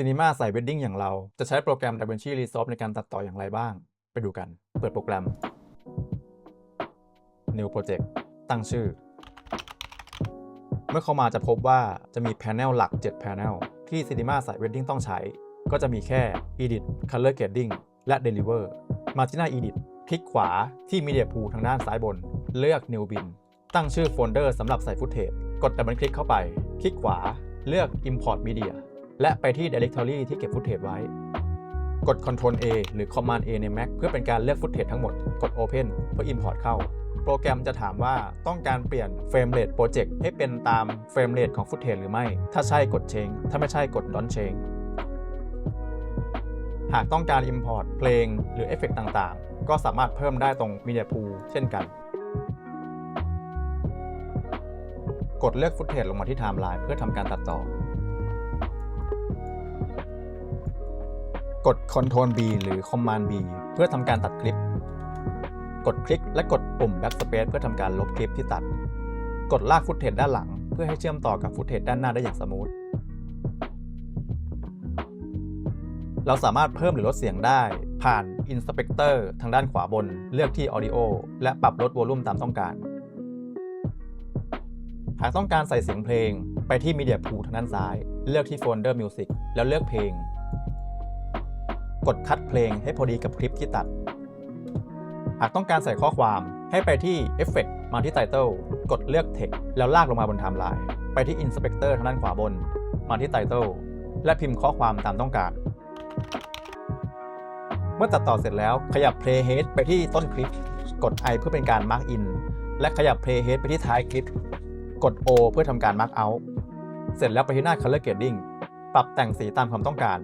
Cinema ใส่ Wedding อย่างเรา จะใช้โปรแกรม DaVinci Resolve ในการตัดต่ออย่างไรบ้าง ไปดูกัน เปิดโปรแกรม New Project ตั้งชื่อ เมื่อเข้ามาจะพบว่าจะมี Panel หลัก 7 Panel ที่ Cinema ใส่ Wedding ต้องใช้ ก็จะมีแค่ Edit Color Grading และ Deliver มาที่หน้า Edit คลิกขวาที่ Media Pool ทางด้านซ้ายบน เลือก New Bin ตั้งชื่อโฟลเดอร์สำหรับใส่ฟุตเทจกดดับเบิลคลิกเข้าไป คลิกขวา เลือก Import Media และไปที่ Directory ที่เก็บฟุตเทจไว้ กด Ctrl A หรือ Command A ใน Mac เพื่อเป็นการเลือกฟุตเทจทั้งหมด กด Open เพื่อ Import เข้า โปรแกรมจะถามว่าต้องการเปลี่ยน Frame Rate Project ให้เป็นตาม Frame Rate ของฟุตเทจหรือไม่ ถ้าใช่กด Change ถ้าไม่ใช่กด Don't Change หากต้องการ Import เพลงหรือเอฟเฟกต่างๆ ก็สามารถเพิ่มได้ตรง Media Pool เช่นกัน กดเลือกฟุตเทจลงมาที่ไทม์ไลน์เพื่อทำการตัดต่อ กด Ctrl B หรือ Command B เพื่อทำการตัดคลิป กดคลิกและกดปุ่ม Backspace เพื่อทำการลบคลิปที่ตัด กดลากฟุตเทจด้านหลัง เพื่อให้เชื่อมต่อกับฟุตเทจด้านหน้าได้อย่างสมูท เราสามารถเพิ่มหรือลดเสียงได้ผ่าน Inspector ทางด้านขวาบน เลือกที่ Audio และปรับลดวอลลุ่มตามต้องการ หากต้องการใส่เสียงเพลง ไปที่ Media Pool ทางด้านซ้าย เลือกที่ Folder Music แล้วเลือกเพลง กดคัดเพลงให้พอดีกับคลิปที่ตัด หากต้องการใส่ข้อความให้ไปที่ Effect มาที่ Title กดเลือก Text แล้วลากลงมาบนไทม์ไลน์ไปที่ Inspector ทางด้านขวาบน มาที่ Title และพิมพ์ข้อความตามต้องการ เมื่อตัดต่อเสร็จแล้วขยับ Playhead ไปที่ต้นคลิป กด I เพื่อเป็นการ Mark In และขยับ Playhead ไปที่ท้ายคลิป กด O เพื่อทำการ Mark Out เสร็จแล้วไปที่หน้า Color Grading ปรับแต่งสีตามความต้องการ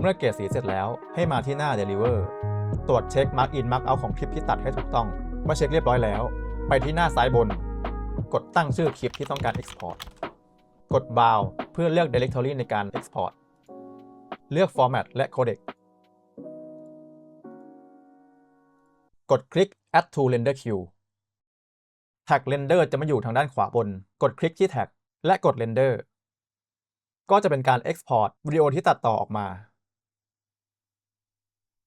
เมื่อเกรดสีเสร็จแล้วให้มาที่หน้า Deliver ตรวจเช็ค Mark In Mark Out ของคลิปที่ตัดให้ถูกต้อง เมื่อเช็คเรียบร้อยแล้ว ไปที่หน้าซ้ายบน กดตั้งชื่อคลิปที่ต้องการ Export กด Bound เพื่อเลือก Directory ในการ Export เลือก Format และ Codec กดคลิก Add to Render Queue แท็ก Render จะมาอยู่ทางด้านขวาบน กดคลิกที่แท็กและกด Render ก็จะเป็นการ Export วิดีโอที่ตัดต่อออกมา